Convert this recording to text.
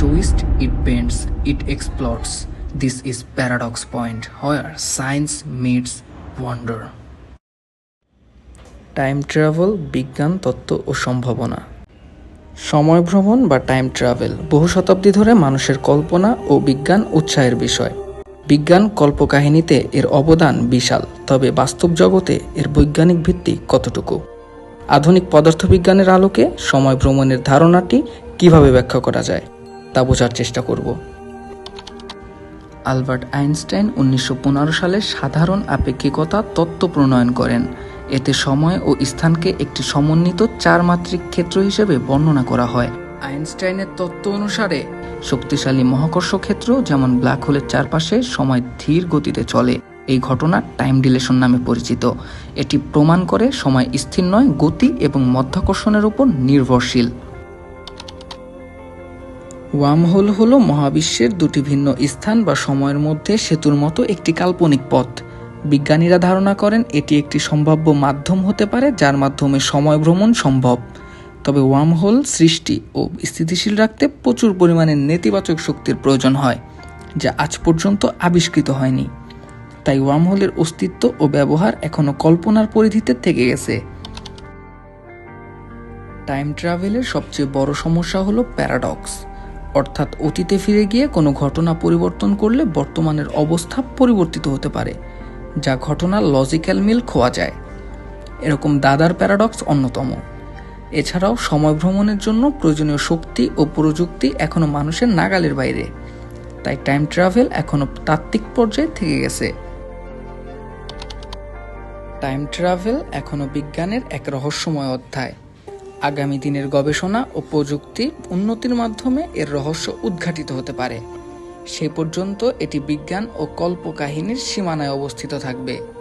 twists, it bends, it explodes. This is paradox point where science meets wonder. Time travel বিজ্ঞান তত্ত্ব ও সম্ভাবনা সময় ভ্রমণ বা টাইম ট্রাভেল বহু শতাব্দী ধরে মানুষের কল্পনা ও বিজ্ঞান উৎসাহের বিষয় বিজ্ঞান কল্পকাহিনীতে এর অবদান বিশাল তবে বাস্তব জগতে এর বৈজ্ঞানিক ভিত্তি কতটুকু আধুনিক পদার্থবিজ্ঞানের আলোকে সময় ভ্রমণের ধারণাটি কীভাবে ব্যাখ্যা করা যায় তা বোঝার চেষ্টা করব। আলবার্ট আইনস্টাইন উনিশশো পনেরো সালে সাধারণ আপেক্ষিকতা তত্ত্ব প্রণয়ন করেন। এতে সময় ও স্থানকে একটি সমন্বিত চারমাত্রিক ক্ষেত্র হিসেবে বর্ণনা করা হয়। আইনস্টাইনের তত্ত্ব অনুসারে, শক্তিশালী মহাকর্ষ ক্ষেত্র যেমন ব্ল্যাক হোলের চারপাশে সময় ধীর গতিতে চলে, এই ঘটনা টাইম ডিলেশন নামে পরিচিত। এটি প্রমাণ করে সময় স্থির নয়, গতি এবং মধ্যাকর্ষণের উপর নির্ভরশীল। ওয়ার্মহোল হলো মহাবিশ্বের দুটি ভিন্ন স্থান বা সময়ের মধ্যে সেতুর মতো একটি কাল্পনিক পথ। বিজ্ঞানীরা ধারণা করেন এটি একটি সম্ভাব্য মাধ্যম হতে পারে যার মাধ্যমে সময় ভ্রমণ সম্ভব। তবে ওয়ার্মহোল সৃষ্টি ও স্থিতিশীল রাখতে প্রচুর পরিমাণে নেতিবাচক শক্তির প্রয়োজন হয়, যা আজ পর্যন্ত আবিষ্কৃত হয়নি। তাই ওয়ার্মহোলের অস্তিত্ব ও ব্যবহার এখনও কল্পনার পরিধিতে থেকে গেছে। টাইম ট্রাভেলের সবচেয়ে বড় সমস্যা হলো প্যারাডক্স। অর্থাৎ অতীতে ফিরে গিয়ে কোনো ঘটনা পরিবর্তন করলে বর্তমানের অবস্থা পরিবর্তিত হতে পারে, যা ঘটনার লজিক্যাল মিল খোয়া যায়। এরকম দাদার প্যারাডক্স অন্যতম। এছাড়াও সময় ভ্রমণের জন্য প্রয়োজনীয় শক্তি ও প্রযুক্তি এখনও মানুষের নাগালের বাইরে। তাই টাইম ট্রাভেল এখনও তাত্ত্বিক পর্যায়ে থেকে গেছে। টাইম ট্রাভেল এখনও বিজ্ঞানের এক রহস্যময় অধ্যায়। আগামী দিনের গবেষণা ও প্রযুক্তি উন্নতির মাধ্যমে এর রহস্য উদ্ঘাটিত হতে পারে। সে পর্যন্ত এটি বিজ্ঞান ও কল্পকাহিনীর সীমানায় অবস্থিত থাকবে।